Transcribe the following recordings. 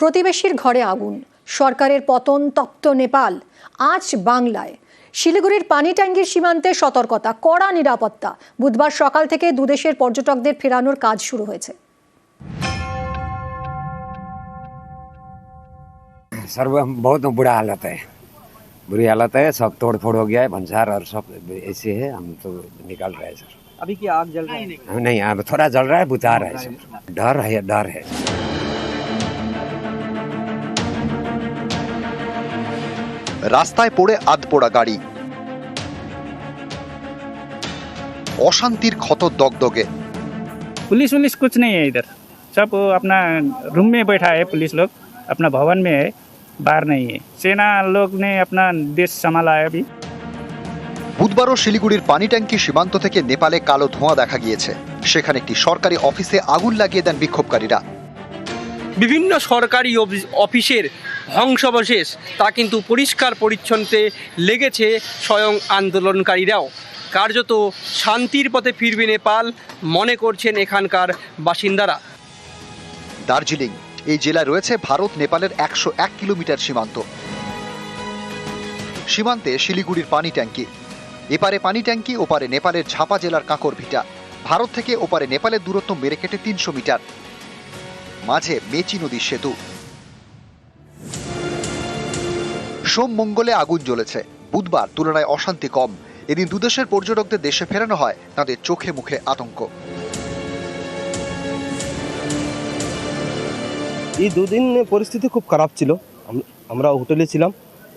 প্রতিবেশীর ঘরে আগুন সরকারের পতন তপ্ত নেপাল আজ বাংলায় শিলিগুড়ির পানি ট্যাঙ্কির সীমান্তে সতর্কতা কড়া নিরাপত্তা বুধবার সকাল থেকে দুদেশের পর্যটকদের ফেরানোর কাজ শুরু হয়েছে सर्व बहुत बुरा हालत है बुरी हालत है सब तोड़ फोड़ हो गया है भंसार और सब ऐसे है हम तो निकाल रहे हैं सर अभी क्या आग जल रहा है हम नहीं अब थोड़ा जल रहा है बुझा रहा है सब डर है डर है রাস্তায় পড়ে আধপোড়া গাড়ি অশান্তির ক্ষত দগদগে पुलिस वुलिस कुछ नहीं है इधर सब अपना रूम में बैठा है पुलिस लोग अपना भवन में है बाहर नहीं है सेना लोग ने अपना देश संभाला है अभी বুধবারও শিলিগুড়ির পানি ট্যাঙ্কি সীমান্ত থেকে নেপালে কালো ধোঁয়া দেখা গিয়েছে সেখানে একটি সরকারি অফিসে আগুন লাগিয়ে দেন বিক্ষোভকারীরা বিভিন্ন সরকারি অফিস- অফিসের ধ্বংসাবশেষ, তা কিন্তু পরিষ্কার পরিচ্ছন্নতে লেগেছে স্বয়ং আন্দোলনকারীরাও। কার্যত শান্তির পথে ফিরবে নেপাল, মনে করছেন এখানকার বাসিন্দারা। দার্জিলিং, এই জেলায় রয়েছে ভারত, নেপালের একশো এক কিলোমিটার সীমান্ত। সীমান্তে শিলিগুড়ির পানি ট্যাঙ্কি। এপারে পানি ট্যাঙ্কি, ওপারে নেপালের ঝাপা জেলার কাঁকর ভিটা। ভারত থেকে ওপারে নেপালের দূরত্ব মেরে কেটে তিনশো মিটার। মাঝে মেচি নদীর সেতু। সোম মঙ্গলে আগুন জ্বলেছে। বুধবার তুলনায় অশান্তি কম। এদিন দুদেশের পর্যটকদের দেশে ফেরানো হয় তাদের চোখে মুখে আতঙ্ক। এই দুদিন পরিস্থিতি খুব খারাপ ছিল। আমরা হোটেলে ছিলাম।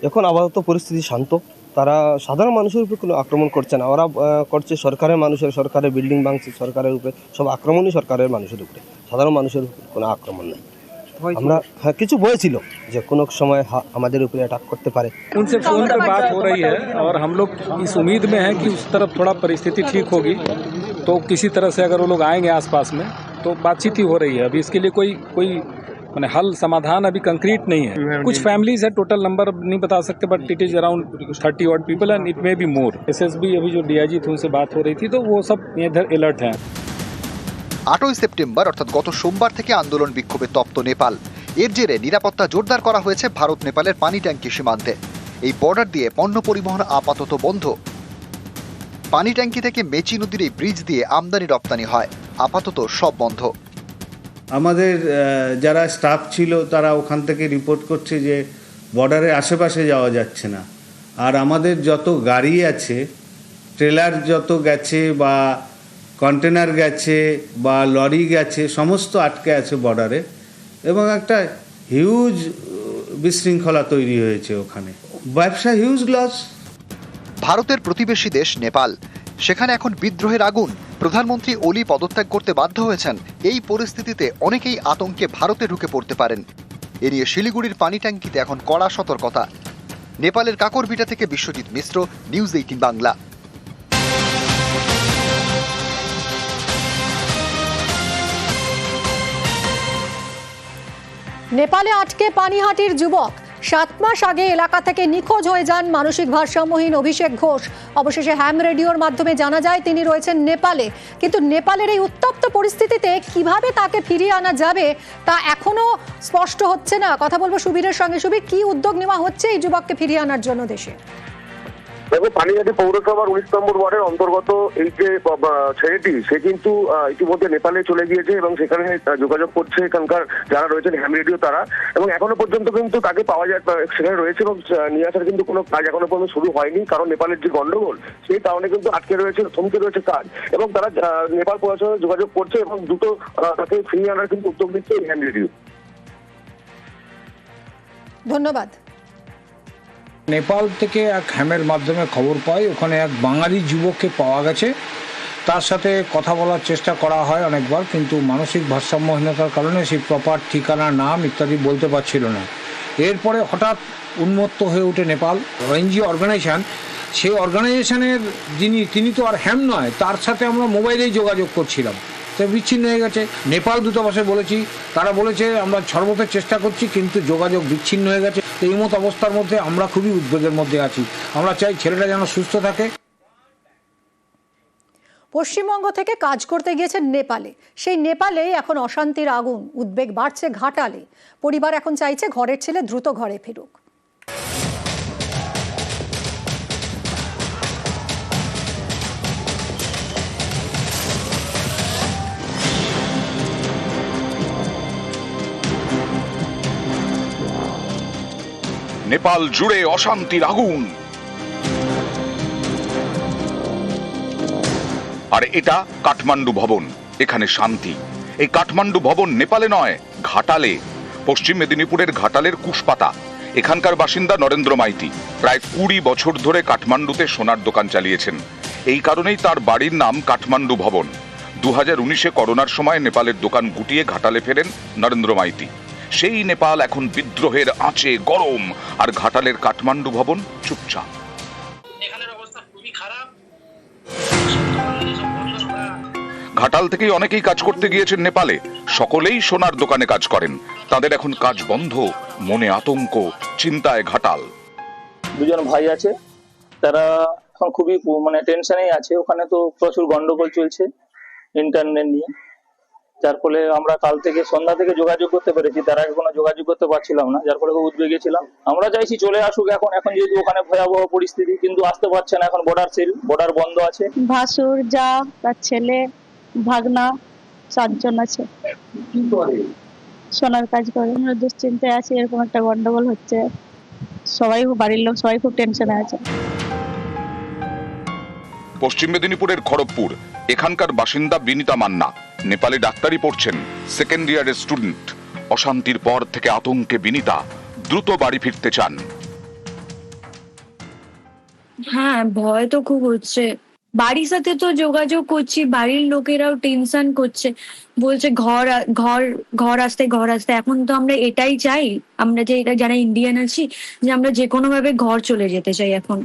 এখন আপাতত পরিস্থিতি শান্ত। তারা সাধারণ মানুষের উপর কোনো আক্রমণ করছে না। ওরা করছে সরকারের মানুষের, সরকারের বিল্ডিং ভাঙছে, সরকারের উপরে। সব আক্রমণই সরকারের মানুষের উপরে। সাধারণ মানুষের কোনো আক্রমণ নেই। আমরা হ্যাঁ কিছু ভয় ছিল যে কোনো সময় হা- আমাদের উপরে অ্যাটাক করতে পারে उनसे फोन पे बात हो रही है और हम लोग इस उम्मीद में हैं कि उस तरफ थोड़ा परिस्थिति ठीक होगी तो किसी तरह से अगर वो लोग आएंगे आसपास में तो बातचीत ही हो रही है अभी इसके लिए कोई कोई मैंने हल समाधान अभी कंक्रीट नहीं है कुछ फैमिलीज है टोटल नंबर नहीं बता सकते but it is around thirty word people and it may be more S S B अभी जो डी आई जी थे उनसे बात हो रही थी तो वो सब इधर अलर्ट हैं আটই সেপ্টেম্বর, অর্থাৎ গত সোমবার থেকে আন্দোলন বিক্ষোভে তপ্ত নেপাল। এর জেরে নিরাপত্তা জোরদার করা হয়েছে ভারত নেপালের পানি ট্যাঙ্কি সীমান্তে। এই বর্ডার দিয়ে পণ্য পরিবহন আপাতত বন্ধ। পানি ট্যাঙ্কি থেকে মেচি নদীর এই ব্রিজ দিয়ে আমদানি রপ্তানি হয়। আপাতত সব বন্ধ। আমাদের যারা স্টাফ ছিল, তারা ওখান থেকে রিপোর্ট করছে যে বর্ডারের আশেপাশে যাওয়া যাচ্ছে না। আর আমাদের যত গাড়ি আছে ট্রেলার যত গেছে বা কন্টেনার গেছে বা লরি গেছে, সমস্ত আটকে আছে বর্ডারে এবং একটা হিউজ বিশৃঙ্খলা তৈরি হয়েছে ওখানে। ব্যবসা হিউজ লস ভারতের প্রতিবেশী দেশ নেপাল। সেখানে এখন বিদ্রোহের আগুন। প্রধানমন্ত্রী ওলি পদত্যাগ করতে বাধ্য হয়েছেন। এই পরিস্থিতিতে অনেকেই আতঙ্কে ভারতে ঢুকে পড়তে পারেন। এ নিয়ে শিলিগুড়ির পানি ট্যাঙ্কিতে এখন কড়া সতর্কতা। নেপালের কাকরবিটা থেকে বিশ্বজিৎ মিশ্র নিউজ এইটিন বাংলা নেপালে আটকে পানিহাটির যুবক। সাত মাস আগে এলাকা থেকে নিখোঁজ হয়ে যান মানসিক ভারসাম্যহীন অভিষেক ঘোষ। অবশেষে হ্যাম রেডিওর মাধ্যমে জানা যায়, তিনি রয়েছেন নেপালে। কিন্তু নেপালের এই উত্তপ্ত পরিস্থিতিতে কীভাবে তাকে ফিরিয়ে আনা যাবে, তা এখনও স্পষ্ট হচ্ছে না। কথা বলব সুবীরের সঙ্গে। সুবীর, কি উদ্যোগ নেওয়া হচ্ছে এই যুবককে ফিরিয়ে আনার জন্য দেশে? দেখো পানিহাটি পৌরসভার উনিশ নম্বর ওয়ার্ডের অন্তর্গত এই যে ছেলেটি সে কিন্তু ইতিমধ্যে নেপালে চলে গিয়েছে এবং সেখানে যোগাযোগ করছে এখানকার যারা রয়েছেন হ্যাম রেডিও তারা এবং এখনও পর্যন্ত কিন্তু তাকে পাওয়া যায় সেখানে রয়েছে এবং নিয়ে আসার কিন্তু কোনো কাজ এখনও পর্যন্ত শুরু হয়নি কারণ নেপালের যে গন্ডগোল সেই কারণে কিন্তু আটকে রয়েছে থমকে রয়েছে কাজ এবং তারা নেপাল প্রশাসনের যোগাযোগ করছে এবং আহ, তাকে ফিরিয়ে আনার কিন্তু উদ্যোগ নিচ্ছে হ্যাম রেডিও। ধন্যবাদ। নেপাল থেকে এক হ্যামের মাধ্যমে খবর পাই, ওখানে এক বাঙালি যুবককে পাওয়া গেছে। তার সাথে কথা বলার চেষ্টা করা হয় অনেকবার, কিন্তু মানসিক ভারসাম্যহীনতার কারণে সেই প্রপার ঠিকানা, নাম ইত্যাদি বলতে পারছিল না। এরপরে হঠাৎ উন্মত্ত হয়ে ওঠে নেপাল। এনজিও অর্গানাইজেশন, সেই অর্গানাইজেশনের যিনি, তিনি তো আর হ্যাম নয়, তার সাথে আমরা মোবাইলেই যোগাযোগ করছিলাম। তো বিচ্ছিন্ন হয়ে গেছে। নেপাল দূতাবাসে বলেছি, তারা বলেছে, আমরা সর্বতের চেষ্টা করছি, কিন্তু যোগাযোগ বিচ্ছিন্ন হয়ে গেছে। এই মতো অবস্থার মধ্যে আমরা খুবই উদ্বেগের মধ্যে আছি। আমরা চাই ছেলেটা যেন সুস্থ থাকে। পশ্চিমবঙ্গ থেকে কাজ করতে গিয়েছেন নেপালে। সেই নেপালে এখন অশান্তির আগুন, উদ্বেগ বাড়ছে ঘাটালে। পরিবার এখন চাইছে ঘরের ছেলে দ্রুত ঘরে ফিরুক। নেপাল জুড়ে অশান্তির আগুন। আর এটা কাঠমান্ডু ভবন, এখানে শান্তি। এই কাঠমান্ডু ভবন নেপালে নয়, ঘাটালে। পশ্চিম মেদিনীপুরের ঘাটালের কুশপাতা। এখানকার বাসিন্দা নরেন্দ্র মাইতি। প্রায় কুড়ি বছর ধরে কাঠমান্ডুতে সোনার দোকান চালিয়েছেন। এই কারণেই তার বাড়ির নাম কাঠমান্ডু ভবন। দু হাজার উনিশে করোনার সময় নেপালের দোকান গুটিয়ে ঘাটালে ফেরেন নরেন্দ্র মাইতি। সেই নেপাল এখন বিদ্রোহের আঁচে গরম। আর ঘাটালের কাঠমান্ডু ভবন চুপচাপ। ঘাটাল থেকেই অনেকেই কাজ করতে গিয়েছেন নেপালে। সকলেই সোনার দোকানে কাজ করেন। তাদের এখন কাজ বন্ধ মনে আতঙ্ক চিন্তায় ঘাটাল। দুজন ভাই আছে। তারা এখন খুবই মানে টেনশনেই আছে। ওখানে তো প্রচুর গন্ডগোল চলছে ইন্টারনেট নিয়ে। যার ফলে আমরা কাল থেকে সন্ধ্যা থেকে যোগাযোগ করতে পেরেছি, তার আগে কোনো যোগাযোগ করতে পারছিলাম না, যার ফলে খুব উদ্বেগে ছিলাম। আমরা চাইছি চলে আসুক এখন এখন যেহেতু ওখানে ভয়াবহ পরিস্থিতি, কিন্তু আসতে পারছে না, এখন বর্ডার সিল বর্ডার বন্ধ আছে। ভাসুর, যা, তার ছেলে, ভাগনা সাতজন আছে। সোনার কাজ করে। দুশ্চিন্তায় আছি, এরকম একটা গন্ডগোল হচ্ছে। সবাই বাড়ির লোক, সবাই খুব টেনশনে আছে। পশ্চিম মেদিনীপুরের খড়গপুর। এখানকার বাসিন্দা বিনিতা মান্না। নেপালে ডাক্তারি পড়ছেন সেকেন্ড ইয়ারের স্টুডেন্ট। অশান্তির পর থেকে আতঙ্কে বিনিতা দ্রুত বাড়ি ফিরতে চান। হ্যাঁ ভয় তো খুব হচ্ছে। বাড়ির সাথে তো যোগাযোগ করছি, বাড়ির লোকেরাও টেনশন করছে। বলছে ঘর ঘর ঘর আসতে ঘর আসতে। এখন তো আমরা এটাই চাই, আমরা যে এটা যারা ইন্ডিয়ান আছি, যে আমরা যে কোনো ভাবে ঘর চলে যেতে চাই এখন।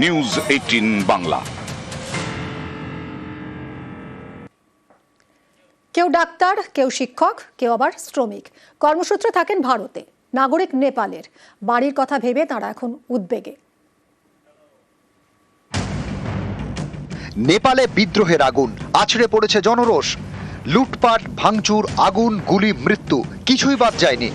নিউজ এইটিন বাংলা কেউ ডাক্তার কেউ শিক্ষক কেউ আবার শ্রমিক। কর্মসূত্রে থাকেন ভারতে। নাগরিক নেপালের। বাড়ির কথা ভেবে তারা এখন উদ্বেগে। নেপালে বিদ্রোহের আগুন আছড়ে পড়েছে জনরোষ। লুটপাট ভাঙচুর আগুন গুলি মৃত্যু কিছুই বাদ যায়নি।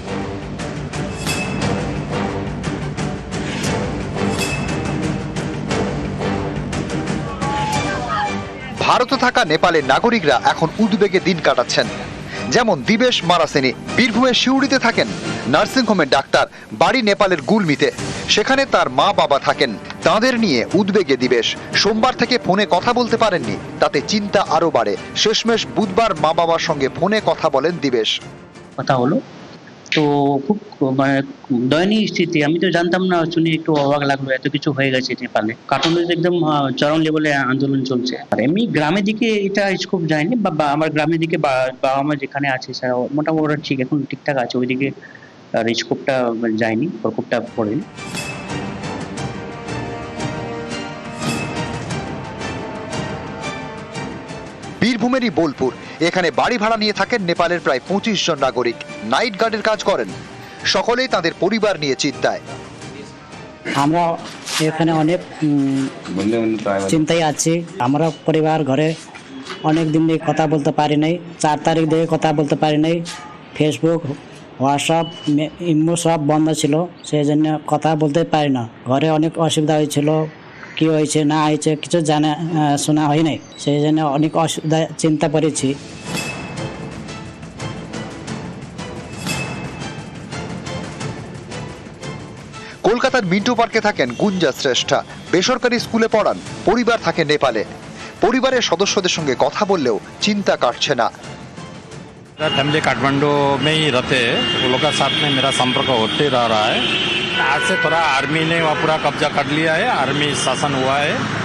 ভারতে থাকা নেপালের নাগরিকরা এখন উদ্বেগে দিন কাটাচ্ছেন। যেমন দিবেশ মারাসেনি বীরভূমের শিউড়িতে থাকেন। নার্সিংহোমের ডাক্তার, বাড়ি নেপালের গুলমিতে। সেখানে তার মা বাবা থাকেন। তাঁদের নিয়ে উদ্বেগে দিবেশ। সোমবার থেকে ফোনে কথা বলতে পারেননি। তাতে চিন্তা আরও বাড়ে। শেষমেশ বুধবার মা বাবার সঙ্গে ফোনে কথা বলেন দিবেশ। কথা হলো তো খুব মানে দয়নীয় স্থিতি। আমি তো জানতাম না, শুনে একটু অবাক লাগল, এত কিছু হয়ে গেছে নেপালে। কাঠমান্ডু একদম চরম লেভেলে আন্দোলন চলছে। আর এমনি গ্রামের দিকে এটা স্কোপ যায়নি, বা আমার গ্রামের দিকে বাবা মা যেখানে আছে মোটামুটি ঠিক, এখন ঠিকঠাক আছে। ওইদিকে আর স্কোপটা যায়নি প্রকোপটা পড়েনি। বীরভূমেরই বোলপুর। এখানে বাড়ি ভাড়া নিয়ে থাকেন নেপালের প্রায় পঁচিশ জন নাগরিক। নাইট গার্ডের কাজ করেন। সকলেই তাদের পরিবার নিয়ে চিন্তায়। আমরা এখানে অনেক চিন্তায় আছি। আমরা পরিবার ঘরে অনেক দিন দিয়ে কথা বলতে পারি নাই। চার তারিখ দিয়ে কথা বলতে পারি নাই। ফেসবুক হোয়াটসঅ্যাপ ইমো সব বন্ধ ছিল। সেই জন্য কথা বলতে পারি না। ঘরে অনেক অসুবিধা হয়েছিল। কি হয়েছে না হয়েছে কিছু জানা আহ, শোনা হয় নাই সেই জন্য অনেক অসুবিধা চিন্তা করেছি কলকাতার মিন্টু পার্কে থাকেন গুঞ্জা শ্রেষ্ঠা বেসরকারি স্কুলে পড়ান পরিবার থাকে নেপালে পরিবারের সদস্যদের সঙ্গে কথা বললেও চিন্তা কাটছে না मेरा फैमिली काठमांडू में ही रहते हैं वो लोग का साथ में मेरा संपर्क होते रह रहा है आज से थोड़ा आर्मी ने वहाँ पूरा कब्जा कर लिया है। आर्मी शासन हुआ है।